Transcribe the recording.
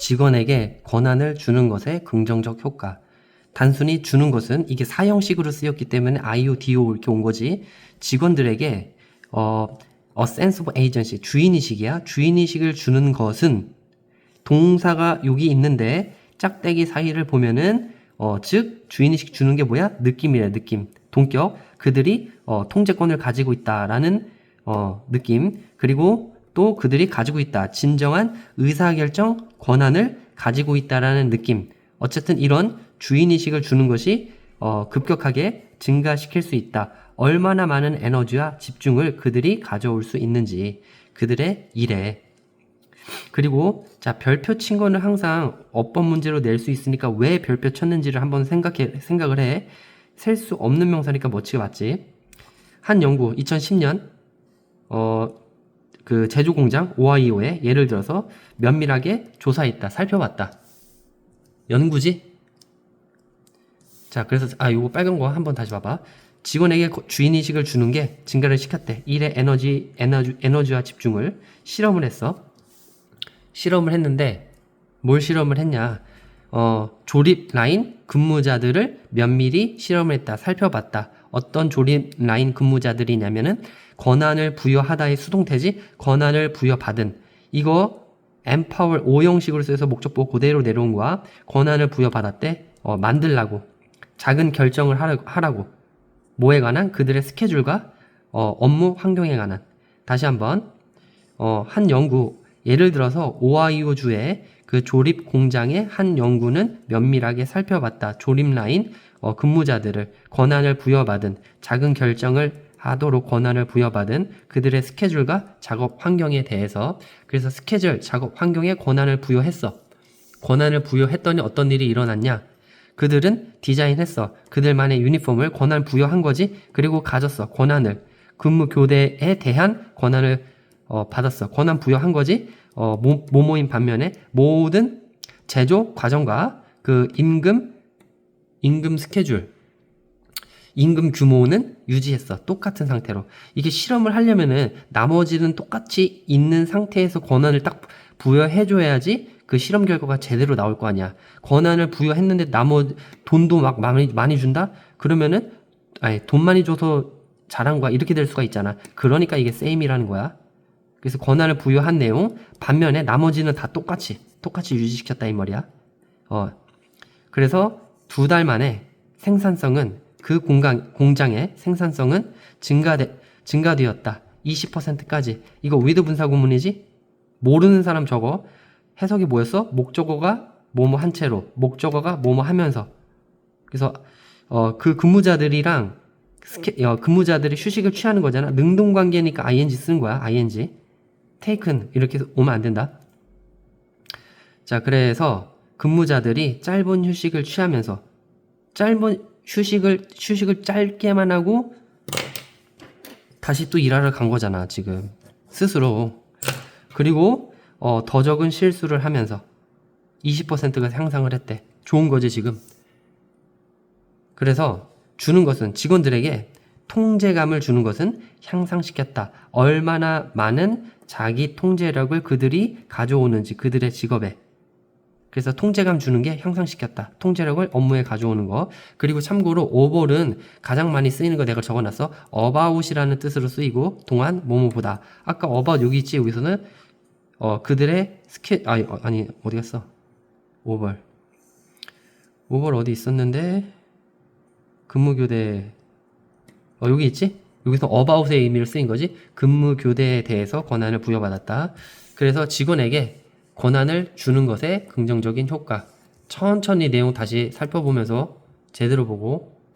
직원에게 권한을 주는 것의 긍정적 효과. 단순히 주는 것은 이게 사형식으로 쓰였기 때문에 IO, DO 이렇게 온 거지. 직원들에게 어, a sense of agency, 주인의식이야. 주인의식을 주는 것은 동사가 여기 있는데 짝대기 사이를 보면은 어, 즉 주인의식 주는 게 뭐야? 느낌이래 느낌. 동격. 그들이 어, 통제권을 가지고 있다라는 어, 느낌. 그리고 또 그들이 가지고 있다. 진정한 의사결정 권한을 가지고 있다라는 느낌. 어쨌든 이런 주인의식을 주는 것이 어, 급격하게 증가시킬 수 있다. 얼마나 많은 에너지와 집중을 그들이 가져올 수 있는지 그들의 일에 그리고 자 별표 친 거는 항상 어법 문제로 낼 수 있으니까 왜 별표 쳤는지를 한번 생각해 생각을 해. 셀 수 없는 명사니까 멋지게 맞지. 한 연구 2010년 어 그 제조 공장 오하이오에 예를 들어서 면밀하게 조사했다, 살펴봤다. 연구지? 자, 그래서 아 요거 빨간 거 한번 다시 봐봐. 직원에게 거- 주인 의식을 주는 게 증가를 시켰대. 일의 에너지, 에너지, 에너지와 집중을 실험을 했어. 실험을 했는데 뭘 실험을 했냐? 어, 조립 라인 근무자들을 면밀히 실험을 했다. 살펴봤다. 어떤 조립 라인 근무자들이냐면은 권한을 부여하다의 수동태지 권한을 부여받은 이거 empower 오형식으로 써서 목적보 그대로 내려온 거야. 권한을 부여받았대. 어, 만들라고. 작은 결정을 하라- 하라고. 뭐에 관한 그들의 스케줄과 어, 업무 환경에 관한. 다시 한번 어, 한 연구 예를 들어서 오하이오 주의 그 조립 공장의 한 연구는 면밀하게 살펴봤다. 조립 라인 어, 근무자들을 권한을 부여받은 작은 결정을 하도록 권한을 부여받은 그들의 스케줄과 작업 환경에 대해서 그래서 스케줄 작업 환경에 권한을 부여했어. 권한을 부여했더니 어떤 일이 일어났냐? 그들은 디자인했어. 그들만의 유니폼을 권한 부여한 거지. 그리고 가졌어. 권한을 근무 교대에 대한 권한을 어, 받았어. 권한 부여한 거지. 어, 모, 모모인 반면에 모든 제조 과정과 그 임금 임금 스케줄 임금 규모는 유지했어. 똑같은 상태로. 이게 실험을 하려면은 나머지는 똑같이 있는 상태에서 권한을 딱 부여해줘야지 그 실험 결과가 제대로 나올 거 아니야. 권한을 부여했는데 나머지 돈도 막 많이, 많이 준다? 그러면은, 아니, 돈 많이 줘서 잘한 거야. 이렇게 될 수가 있잖아. 그러니까 이게 세임이라는 거야. 그래서 권한을 부여한 내용, 반면에 나머지는 다 똑같이, 똑같이 유지시켰다 이 말이야. 어, 그래서 두 달 만에 생산성은 그 공간, 공장의 생산성은 증가되, 증가되었다. 20%까지. 이거 위드 분사 구문이지? 모르는 사람 저거. 해석이 뭐였어? 목적어가 뭐뭐 한 채로, 목적어가 뭐뭐 하면서. 그래서 어, 그 근무자들이랑 스케, 어, 근무자들이 휴식을 취하는 거잖아. 능동 관계니까 ing 쓰는 거야. ing. Taken 이렇게 오면 안 된다. 자, 그래서 근무자들이 짧은 휴식을 취하면서 짧은 휴식을 휴식을 짧게만 하고 다시 또 일하러 간 거잖아, 지금. 스스로. 그리고 어, 더 적은 실수를 하면서 20%가 향상을 했대. 좋은 거지, 지금. 그래서 주는 것은 직원들에게 통제감을 주는 것은 향상시켰다. 얼마나 많은 자기 통제력을 그들이 가져오는지 그들의 직업에. 그래서 통제감 주는 게 향상시켰다. 통제력을 업무에 가져오는 거. 그리고 참고로 over은 가장 많이 쓰이는 거 내가 적어놨어. about이라는 뜻으로 쓰이고 동안 뭐뭐보다. 아까 about 여기 있지 여기서는 어 그들의 스케 아니 어, 아니 어디 갔어? over. over 어디 있었는데 근무 교대 어 여기 있지? 여기서 about의 의미를 쓰인 거지. 근무 교대에 대해서 권한을 부여받았다. 그래서 직원에게 권한을 주는 것에 긍정적인 효과. 천천히 내용 다시 살펴보면서 제대로 보고